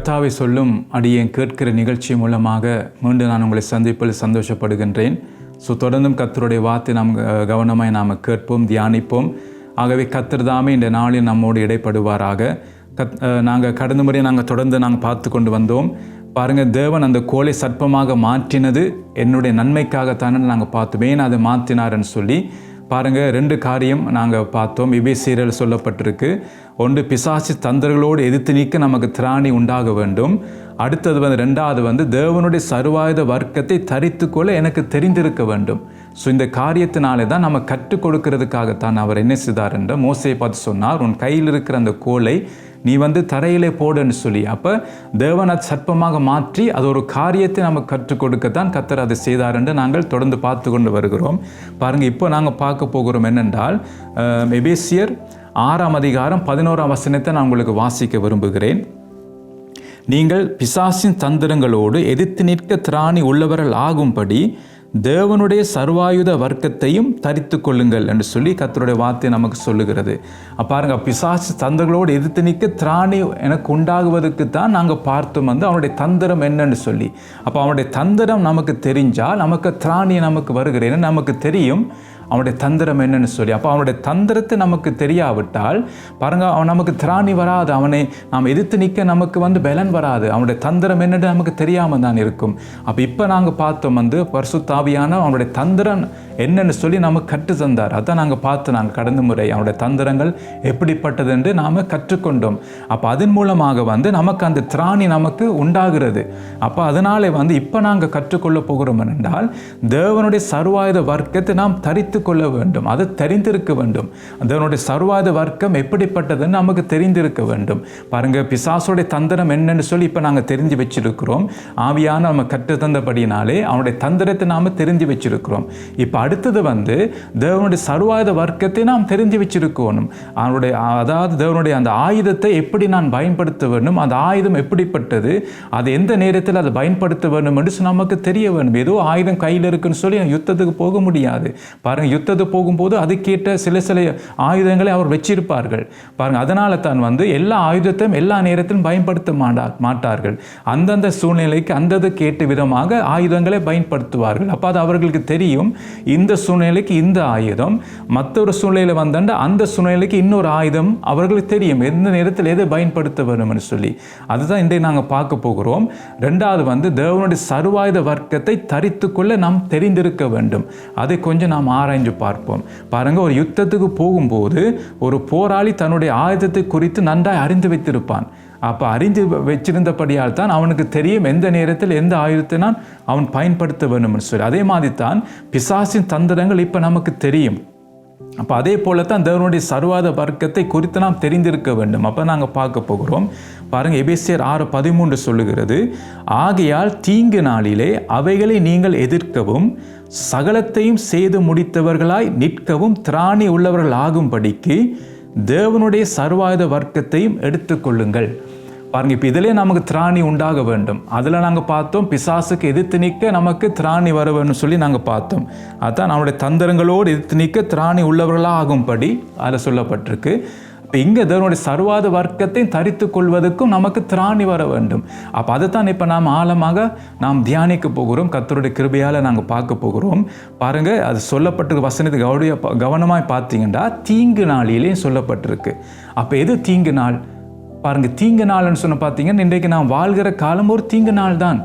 கர்த்தாவை சொல்லும் அடியேன் கேட்கிற நிகழ்ச்சி மூலமாக மீண்டும் நான் உங்களை சந்திப்பில் சந்தோஷப்படுகின்றேன். ஸோ தொடர்ந்தும் கத்தருடைய வார்த்தை நாம் கவனமாய் நாம் கேட்போம் தியானிப்போம். ஆகவே கத்தர் தாமே இந்த நாளில் நம்மோடு இடைப்படுவாராக. கத் நாங்கள் கடந்த முறை நாங்கள் தொடர்ந்து நாங்கள் பார்த்து கொண்டு வந்தோம். பாருங்கள் தேவன் அந்த கோலை சர்ப்பமாக மாற்றினது என்னுடைய நன்மைக்காகத்தானே நாங்கள் பார்த்தோம். ஏன் அதை மாற்றினாருன்னு சொல்லி பாருங்கள் ரெண்டு காரியம் நாங்கள் பார்த்தோம். இபேசீரல் சொல்லப்பட்டிருக்கு. ஒன்று பிசாசி தந்தர்களோடு எதிர்த்து நீக்க நமக்கு திராணி உண்டாக வேண்டும். அடுத்தது வந்து ரெண்டாவது வந்து தேவனுடைய சர்வாயுத வர்க்கத்தை தரித்து கொள்ள எனக்கு தெரிந்திருக்க வேண்டும். ஸோ இந்த காரியத்தினாலே தான் நம்ம கற்றுக் கொடுக்கறதுக்காகத்தான் அவர் என்ன செய்தார் என்ற மோசையை பார்த்து சொன்னார். உன் கையில் இருக்கிற அந்த கோலை நீ வந்து தரையிலே போடுன்னு சொல்லி. அப்போ தேவன் அது சர்ப்பமாக மாற்றி அது ஒரு காரியத்தை நமக்கு கற்றுக் கொடுக்கத்தான் கத்தர் அதை செய்தார் என்று நாங்கள் தொடர்ந்து பார்த்து கொண்டு வருகிறோம். பாருங்கள் இப்போ நாங்கள் பார்க்க போகிறோம் என்னென்றால் எபேசியர் ஆறாம் அதிகாரம் பதினோராம் வசனத்தை நான் உங்களுக்கு வாசிக்க விரும்புகிறேன். நீங்கள் பிசாசின் தந்திரங்களோடு எதிர்த்து நிற்க திராணி உள்ளவர்கள் ஆகும்படி தேவனுடைய சர்வாயுத வர்க்கத்தையும் தரித்து கொள்ளுங்கள் என்று சொல்லி கத்தருடைய வார்த்தை நமக்கு சொல்லுகிறது. பாருங்க பிசாசு தந்தர்களோடு எதிர்த்து நிற்க திராணி எனக்கு உண்டாகுவதற்கு தான் நாங்கள் பார்த்தோம் வந்து அவனுடைய தந்திரம் என்னன்னு சொல்லி. அப்போ அவனுடைய தந்திரம் நமக்கு தெரிஞ்சால் நமக்கு திராணி நமக்கு வருகிறேன்னு நமக்கு தெரியும்? அவனுடைய தந்திரம் என்னன்னு சொல்லி. அப்போ அவனுடைய தந்திரத்தை நமக்கு தெரியாவிட்டால் பாருங்க அவன் நமக்கு திராணி வராது. அவனை நாம் எதிர்த்து நிற்க நமக்கு வந்து பலன் வராது. அவனுடைய தந்திரம் என்னன்னு நமக்கு தெரியாமல் தான் இருக்கும். அப்போ இப்போ நாங்கள் பார்த்தோம் வந்து பர்சுத்தாவியான அவனுடைய தந்திரம் என்னன்னு சொல்லி நமக்கு கற்று தந்தார். அதான் நாங்கள் பார்த்து நாங்கள் கடந்த முறை அவனுடைய தந்திரங்கள் எப்படிப்பட்டது என்று நாம் கற்றுக்கொண்டோம். அப்போ அதன் மூலமாக வந்து நமக்கு அந்த திராணி நமக்கு உண்டாகிறது. அப்போ அதனாலே வந்து இப்போ நாங்கள் கற்றுக்கொள்ள போகிறோம் என்றால் தேவனுடைய சர்வாயுத வர்க்கத்தை நாம் தரித்து கொள்ள வேண்டும். அது தெரிந்திருக்க வேண்டும். அதனுடைய சர்வாத வர்க்கம் எப்படிப்பட்டதுன்னு நமக்கு தெரிந்திருக்க வேண்டும். பாருங்க பிசாசுடைய தந்திரம் என்னன்னு சொல்லி இப்போ நாங்கள் தெரிஞ்சு வச்சிருக்கிறோம். ஆவியான நம்ம கற்று தந்தபடினாலே அவனுடைய தந்திரத்தை நாம் தெரிஞ்சு வச்சிருக்கிறோம். இப்போ அடுத்தது வந்து தேவனுடைய சர்வாத வர்க்கத்தை நாம் தெரிஞ்சு வச்சிருக்கணும். அவனுடைய அதாவது தேவனுடைய அந்த ஆயுதத்தை எப்படி நான் பயன்படுத்த வேண்டும் அந்த ஆயுதம் எப்படிப்பட்டது அது எந்த நேரத்தில் அதை பயன்படுத்த வேண்டும் என்று நமக்கு தெரிய வேண்டும். ஏதோ ஆயுதம் கையில் இருக்குன்னு சொல்லி யுத்தத்துக்கு போக முடியாது. பாருங்க யுத்தத்து போகும்போது அதுக்கேற்ற சில சில ஆயுதங்களை அவர் வச்சிருப்பார்கள். பாருங்க அதனால தான் வந்து எல்லா ஆயுதத்தையும் எல்லா நேரத்திலும் பயன்படுத்த மாட்டா மாட்டார்கள். அந்தந்த சூழ்நிலைக்கு அந்ததுக்கு ஏற்ற விதமாக ஆயுதங்களை பயன்படுத்துவார்கள். அப்போ அது அவர்களுக்கு தெரியும் இந்த சூழ்நிலைக்கு இந்த ஆயுதம் மற்றொரு சூழ்நிலையில் வந்தாண்ட அந்த சூழ்நிலைக்கு இன்னொரு ஆயுதம் அவர்களுக்கு தெரியும். எந்த நேரத்தில் எதை பயன்படுத்த வேணும்னு சொல்லி. அதுதான் இன்றைக்கு நாங்கள் பார்க்க போகிறோம். ரெண்டாவது வந்து தேவனுடைய சர்வாயுத வர்க்கத்தை தரித்து கொள்ள நாம் தெரிந்திருக்க வேண்டும். அதை கொஞ்சம் நாம் ஆராய்ஞ்சு பார்ப்போம். பாருங்கள் ஒரு யுத்தத்துக்கு போகும்போது ஒரு போராளி தன்னுடைய ஆயுதத்தை குறித்து நன்றாய் அறிந்து வைத்திருப்பான். அப்போ அறிந்து வச்சிருந்தபடியால் தான் அவனுக்கு தெரியும் எந்த நேரத்தில் எந்த ஆயுதத்தை நான் அவன் பயன்படுத்த வேணும்னு சொல்லி. அதே மாதிரி தான் பிசாசின் தந்திரங்கள் இப்போ நமக்கு தெரியும். அப்போ அதே போல தான் தேவனுடைய சர்வாத வர்க்கத்தை குறித்து நாம் தெரிந்திருக்க வேண்டும். அப்போ நாங்கள் பார்க்க போகிறோம். பாருங்க எபேசியர் ஆறு பதிமூன்று சொல்லுகிறது ஆகையால் தீங்கு நாளிலே அவைகளை நீங்கள் எதிர்க்கவும் சகலத்தையும் செய்து முடித்தவர்களாய் நிற்கவும் திராணி உள்ளவர்கள் ஆகும்படிக்கு தேவனுடைய சர்வாயுத வர்க்கத்தையும் எடுத்துக்கொள்ளுங்கள் பாருங்க இப்போ இதிலே நமக்கு திராணி உண்டாக வேண்டும். அதில் நாங்கள் பார்த்தோம் பிசாசுக்கு எதிர்த்து நிற்க நமக்கு திராணி வர வேணும்னு சொல்லி நாங்கள் பார்த்தோம். அதான் நம்முடைய தந்திரங்களோடு எதிர்த்து நிற்க திராணி உள்ளவர்களாக ஆகும்படி அதில் சொல்லப்பட்டிருக்கு. இப்போ இங்கே தேவனுடைய சர்வாத வர்க்கத்தை தரித்து கொள்வதற்கும் நமக்கு திராணி வர வேண்டும். அப்போ அதைத்தான் இப்போ நாம் ஆழமாக நாம் தியானிக்க போகிறோம். கத்தருடைய கிருபையால் நாங்கள் பார்க்க போகிறோம். பாருங்கள் அது சொல்லப்பட்டிருக்க வசனத்துக்கு கவுடைய கவனமாக பார்த்தீங்கன்னா தீங்கு நாளிலேயும் சொல்லப்பட்டிருக்கு. அப்போ எது தீங்கு நாள்? பாருங்கள் தீங்கு நாள்னு சொன்ன பார்த்தீங்கன்னா இன்றைக்கு நான் வாழ்கிற காலம் ஒரு தீங்கு நாள் தான்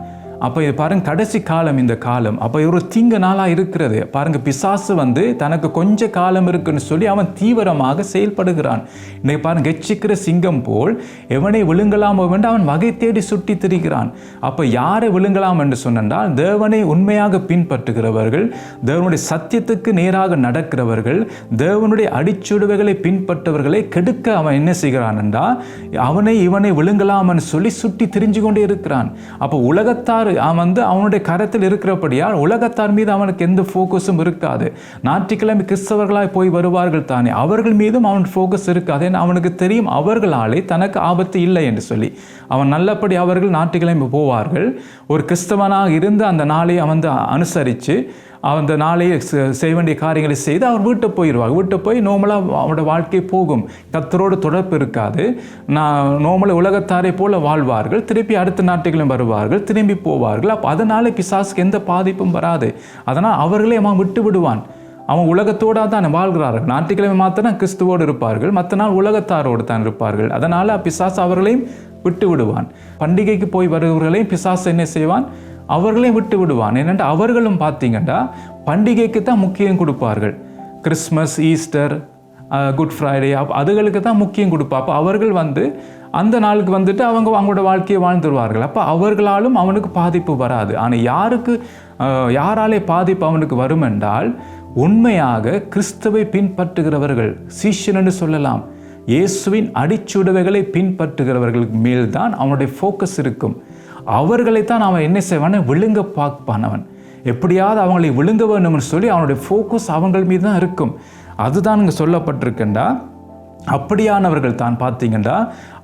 அப்போ இது பாருங்க கடைசி காலம் இந்த காலம். அப்போ ஒரு தீங்கு நாளாக இருக்கிறது. பாருங்க பிசாசு வந்து தனக்கு கொஞ்ச காலம் இருக்குன்னு சொல்லி அவன் தீவிரமாக செயல்படுகிறான். இன்னைக்கு பாருங்க எச்சிக்கிற சிங்கம் போல் எவனை விழுங்கலாம் என்று அவன் வகை தேடி சுட்டி திரிகிறான். அப்போ யாரை விழுங்கலாம் என்று சொன்னால் தேவனை உண்மையாக பின்பற்றுகிறவர்கள் தேவனுடைய சத்தியத்துக்கு நேராக நடக்கிறவர்கள் தேவனுடைய அடிச்சுடுவைகளை பின்பற்றவர்களை கெடுக்க அவன் என்ன செய்கிறான் என்றால் அவனை இவனை விழுங்கலாம்னு சொல்லி சுட்டி திரிஞ்சு கொண்டே இருக்கிறான். அப்போ உலகத்தார் அவன் வந்து அவனுடைய கரத்தில் இருக்கிறபடியால் உலகத்தார் மீது அவனுக்கு எந்த ஃபோக்கஸும் இருக்காது. ஞாயிற்றுக்கிழமை கிறிஸ்தவர்களாய் போய் வருவார்கள் தானே அவர்கள் மீதும் அவன் ஃபோக்கஸ் இருக்காது ஏன்னா அவனுக்கு தெரியும். அவர்களாலே தனக்கு ஆபத்து இல்லை என்று சொல்லி அவன் நல்லபடி அவர்கள் ஞாயிற்றுக்கிழமை போவார்கள். ஒரு கிறிஸ்தவனாக இருந்து அந்த நாளை அவன் வந்து அனுசரித்து அந்த நாளையே செ- செய்ய வேண்டிய காரியங்களை செய்து அவர் வீட்டை போயிடுவார் வீட்டை போய் நோமலாக அவனோட வாழ்க்கை போகும். கத்தரோடு தொடர்பு இருக்காது. நான் நோமலை உலகத்தாரை போல வாழ்வார்கள். திருப்பி அடுத்த நாட்டுகளும் வருவார்கள். திரும்பி போவார்கள். அப்போ அதனால பிசாசுக்கு எந்த பாதிப்பும் வராது. அதனால் அவர்களே அவன் விட்டு விடுவான். அவன் உலகத்தோட தான் வாழ்கிறார்கள். ஞாயிற்றுக்கிழமை மாத்திரம் கிறிஸ்துவோடு இருப்பார்கள். மற்ற நாள் உலகத்தாரோடு தான் இருப்பார்கள். அதனால் பிசாசு அவர்களையும் விட்டு விடுவான். பண்டிகைக்கு போய் வருகிறவர்களையும் பிசாசு என்ன செய்வான்? அவர்களையும் விட்டு விடுவான். ஏனென்றால் அவர்களும் பார்த்தீங்கன்னா பண்டிகைக்கு தான் முக்கியம் கொடுப்பார்கள். கிறிஸ்மஸ் ஈஸ்டர் குட் ஃப்ரைடே அப் அதுகளுக்கு தான் முக்கியம் கொடுப்பா. அப்போ அவர்கள் வந்து அந்த நாளுக்கு வந்துட்டு அவங்க அவங்களோட வாழ்க்கையை வாழ்ந்துருவார்கள். அப்போ அவர்களாலும் அவனுக்கு பாதிப்பு வராது. ஆனால் யாருக்கு யாராலே பாதிப்பு அவனுக்கு வரும் என்றால் உண்மையாக கிறிஸ்துவை பின்பற்றுகிறவர்கள் சீஷன் சொல்லலாம் இயேசுவின் அடிச்சுடவைகளை பின்பற்றுகிறவர்களுக்கு மேல்தான் அவனுடைய ஃபோக்கஸ் இருக்கும். அவர்களைத்தான் அவன் என்ன செய்வான் விழுங்க பார்ப்பானவன் எப்படியாவது அவங்களை விழுங்க வேணும்னு சொல்லி அவனுடைய ஃபோக்கஸ் அவங்கள் மீது தான் இருக்கும். அதுதான் இங்கே சொல்லப்பட்டிருக்குண்டா. அப்படியானவர்கள் தான் பார்த்தீங்கன்னா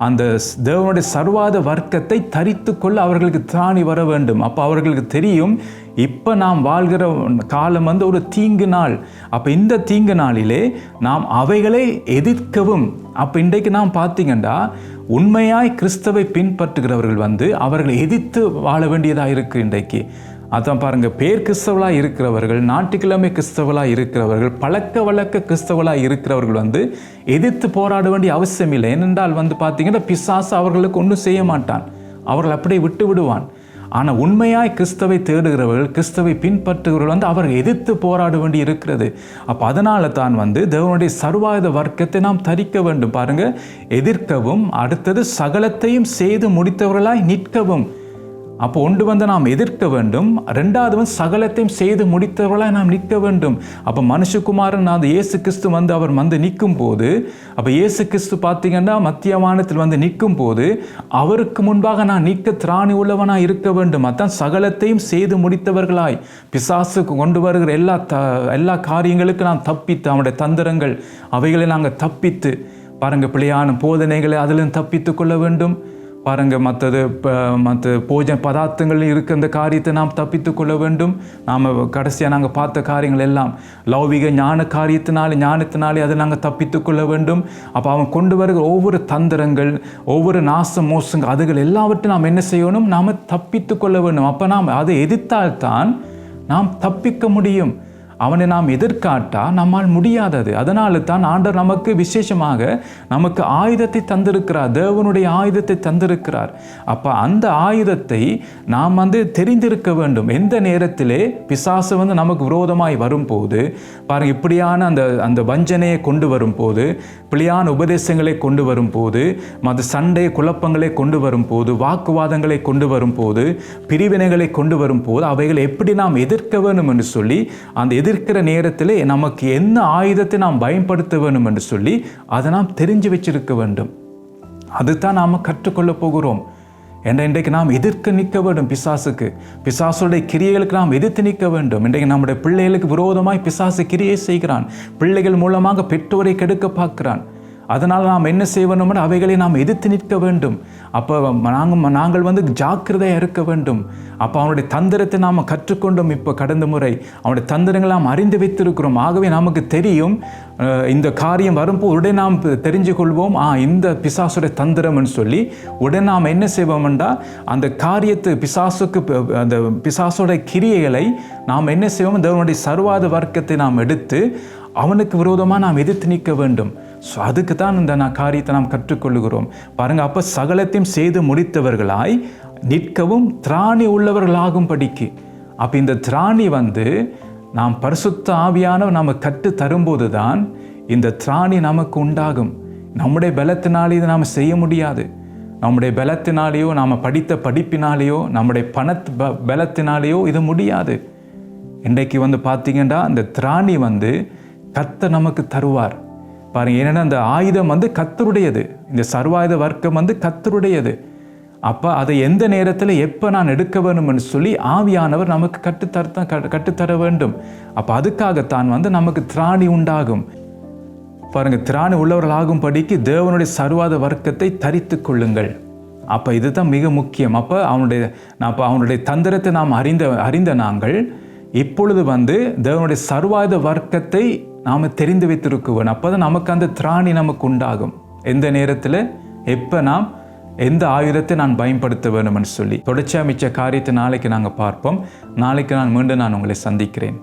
அந்த தேவனுடைய சர்வாத வர்க்கத்தை தரித்து கொள்ள அவர்களுக்கு திராணி வர வேண்டும். அப்போ அவர்களுக்கு தெரியும் இப்போ நாம் வாழ்கிற காலம் வந்து ஒரு தீங்கு நாள். அப்போ இந்த தீங்கு நாளிலே நாம் அவைகளை எதிர்க்கவும். அப்போ இன்றைக்கு நாம் பார்த்தீங்கன்னா உண்மையாய் கிறிஸ்தவை பின்பற்றுகிறவர்கள் வந்து அவர்களை எதிர்த்து வாழ வேண்டியதாக இருக்குது இன்றைக்கு. அதான் பாருங்க பேர் கிறிஸ்தவளாக இருக்கிறவர்கள் ஞாயிற்றுக்கிழமை கிறிஸ்தவளாக இருக்கிறவர்கள் பழக்க வழக்க கிறிஸ்தவளாக இருக்கிறவர்கள் வந்து எதிர்த்து போராட வேண்டிய அவசியம் இல்லை ஏனென்றால் வந்து பார்த்தீங்கன்னா பிசாசு அவர்களுக்கு ஒன்றும் செய்ய மாட்டான். அவர்கள் அப்படியே விட்டு விடுவான். ஆனால் உண்மையாய் கிறிஸ்தவை தேடுகிறவர்கள் கிறிஸ்தவை பின்பற்றுகிறவர்கள் வந்து அவர்கள் எதிர்த்து போராட வேண்டி இருக்கிறது. அப்போ அதனால தான் வந்து தேவனுடைய சர்வாயுத வர்க்கத்தை நாம் தரிக்க வேண்டும். பாருங்க எதிர்க்கவும் அடுத்தது சகலத்தையும் செய்து முடித்தவர்களாய் நிற்கவும். அப்போ ஒன்று வந்து நாம் எதிர்க்க வேண்டும் ரெண்டாவது வந்து சகலத்தையும் செய்து முடித்தவளாக நாம் நிற்க வேண்டும். அப்போ மனுஷகுமாரன் அந்த இயேசு கிறிஸ்து வந்து அவர் வந்து நிற்கும் போது அப்போ இயேசு கிறிஸ்து பார்த்தீங்கன்னா மத்திய வானத்தில் வந்து நிற்கும் போது அவருக்கு முன்பாக நான் நிற்க திராணி உள்ளவனாக இருக்க வேண்டும். அதான் சகலத்தையும் செய்து முடித்தவர்களாய். பிசாசுக்கு கொண்டு வருகிற எல்லா த எல்லா காரியங்களுக்கும் நாம் தப்பித்து அவனுடைய தந்திரங்கள் அவைகளை நாங்கள் தப்பித்து பாருங்க பிள்ளையான போதனைகளை அதிலும் தப்பித்து கொள்ள வேண்டும். பாருங்கள் மற்றது மற்ற போஜ பதார்த்தங்கள் இருக்க அந்த காரியத்தை நாம் தப்பித்து கொள்ள வேண்டும். நாம் கடைசியாக நாங்கள் பார்த்த காரியங்கள் எல்லாம் லௌவிக ஞான காரியத்தினாலே ஞானத்தினாலே அதை நாங்கள் தப்பித்து கொள்ள வேண்டும். அப்போ அவன் கொண்டு வருகிற ஒவ்வொரு தந்திரங்கள் ஒவ்வொரு நாச மோசங்கள் அதுகள் எல்லாவற்றையும் நாம் என்ன செய்யணும்? நாம் தப்பித்து கொள்ள வேண்டும். அப்போ நாம் அதை எதிர்த்தால்தான் நாம் தப்பிக்க முடியும். அவனை நாம் எதிர்காட்டா நம்மால் முடியாதது. அதனால தான் ஆண்டவர் நமக்கு விசேஷமாக நமக்கு ஆயுதத்தை தந்திருக்கிறார். தேவனுடைய ஆயுதத்தை தந்திருக்கிறார். அப்போ அந்த ஆயுதத்தை நாம் வந்து தெரிந்திருக்க வேண்டும். எந்த நேரத்திலே பிசாசு வந்து நமக்கு விரோதமாய் வரும்போது பாருங்க இப்படியான அந்த அந்த வஞ்சனையை கொண்டு வரும்போது பிள்ளையான உபதேசங்களை கொண்டு வரும்போது மத சண்டை குழப்பங்களை கொண்டு வரும்போது வாக்குவாதங்களை கொண்டு வரும்போது பிரிவினைகளை கொண்டு வரும்போது அவைகளை எப்படி நாம் எதிர்க்க வேண்டும் என்று சொல்லி அந்த எதிர்க்கிற நேரத்திலே நமக்கு என்ன ஆயுதத்தை நாம் பயன்படுத்த வேண்டும் என்று சொல்லி அதை நாம் தெரிஞ்சு வச்சிருக்க வேண்டும். அதுதான் நாம் கற்றுக்கொள்ள போகிறோம். என்ற இன்றைக்கு நாம் எதிர்க்க நிற்க வேண்டும் பிசாசுக்கு. பிசாசுடைய கிரியைகளுக்கு நாம் எதிர்த்து நிற்க வேண்டும். இன்றைக்கு நம்முடைய பிள்ளைகளுக்கு விரோதமாய் பிசாசு கிரியை செய்கிறான். பிள்ளைகள் மூலமாக பெற்றோரை கெடுக்க பார்க்கிறான். அதனால் நாம் என்ன செய்யணும் அவைகளை நாம் எதிர்த்து நிற்க வேண்டும். அப்போ நாங்கள் நாங்கள் வந்து ஜாக்கிரதையாக இருக்க வேண்டும். அப்போ அவனுடைய தந்திரத்தை நாம் கற்றுக்கொண்டோம் இப்போ கடந்த முறை. அவனுடைய தந்திரங்களை நாம் அறிந்து வைத்திருக்கிறோம். ஆகவே நமக்கு தெரியும் இந்த காரியம் வரும்போது உடனே நாம் தெரிஞ்சு கொள்வோம். ஆ இந்த பிசாசுடைய தந்திரம்னு சொல்லி உடனே நாம் என்ன செய்வோம்டா அந்த காரியத்தை பிசாசுக்கு அந்த பிசாசோட கிரியைகளை நாம் என்ன செய்வோம்? தேவனுடைய சர்வாத வர்க்கத்தை நாம் எடுத்து அவனுக்கு விரோதமாக நாம் எதிர்த்து நிற்க வேண்டும். ஸோ அதுக்கு தான் இந்த நான் காரியத்தை நாம் கற்றுக்கொள்கிறோம் பாருங்கள் அப்போ சகலத்தையும் செய்து முடித்தவர்களாய் நிற்கவும் திராணி உள்ளவர்களாகும் படிக்கு அப்போ இந்த திராணி வந்து நாம் பரிசுத்த ஆவியானவர் நாம் கற்று தரும்போது தான் இந்த திராணி நமக்கு உண்டாகும். நம்முடைய பலத்தினாலே இதை நாம் செய்ய முடியாது. நம்முடைய பலத்தினாலேயோ நாம் படித்த படிப்பினாலேயோ நம்முடைய பணத்து ப பலத்தினாலேயோ இது முடியாது. இன்றைக்கு வந்து பார்த்தீங்கன்னா அந்த திராணி வந்து கத்தை நமக்கு தருவார். பாருங்க ஏன்னா அந்த ஆயுதம் வந்து கத்தருடையது இந்த சர்வாயுத வர்க்கம் வந்து கத்தருடையது அப்போ அதை எந்த நேரத்தில் எப்போ நான் எடுக்க வேணும்னு சொல்லி ஆவியானவர் நமக்கு கற்றுத்தர கட்டுத்தர வேண்டும். அப்போ அதுக்காகத்தான் வந்து நமக்கு திராணி உண்டாகும். பாருங்க திராணி உள்ளவர்களாகும் படிக்கு தேவனுடைய சர்வாத வர்க்கத்தை தரித்து கொள்ளுங்கள். அப்போ இதுதான் மிக முக்கியம். அப்போ அவனுடைய அப்போ அவனுடைய தந்திரத்தை நாம் அறிந்த அறிந்த நாங்கள் இப்பொழுது வந்து தேவனுடைய சர்வாயுத வர்க்கத்தை நாம் தெரிந்து வைத்திருக்க அப்போ தான் நமக்கு அந்த திராணி நமக்கு உண்டாகும். எந்த நேரத்தில்? எப்போ நாம்? எந்த ஆயுதத்தை நான் பயன்படுத்த வேணும்னு சொல்லி. தொடர்ச்சியாக மிச்ச காரியத்தை நாளைக்கு நாங்கள் பார்ப்போம். நாளைக்கு நான் மீண்டும் நான் உங்களை சந்திக்கிறேன்.